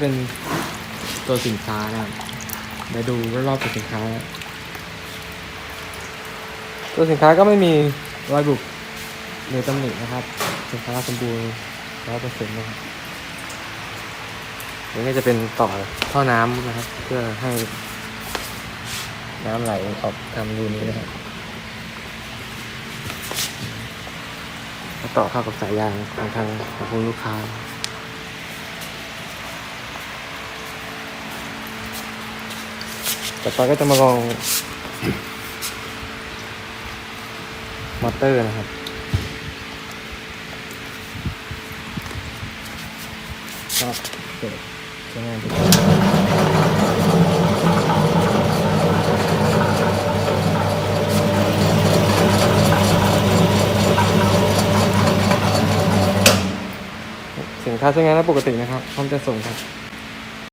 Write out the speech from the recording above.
เป็นตัวสินค้านะครับเดี๋ยวดูรอบๆตัวสินค้านะตัวสินค้าก็ไม่มีรอยบุบหรือตำหนินะครับ สินค้าสมบูรณ์ร้อยเปอร์เซ็นต์นะครับนี่ก็จะเป็นต่อท่อน้ำนะครับ เพื่อให้น้ำไหลออกทำรูนี้นะครับแล้วต่อเข้ากับสายยางของทางของคุณลูกค้า ต่อไปก็จะมาลองมอเตอร์นะครับ ก็เปิดใช้งานดูสินค้าใช้งานได้ปกตินะครับพร้อมจะส่งครับ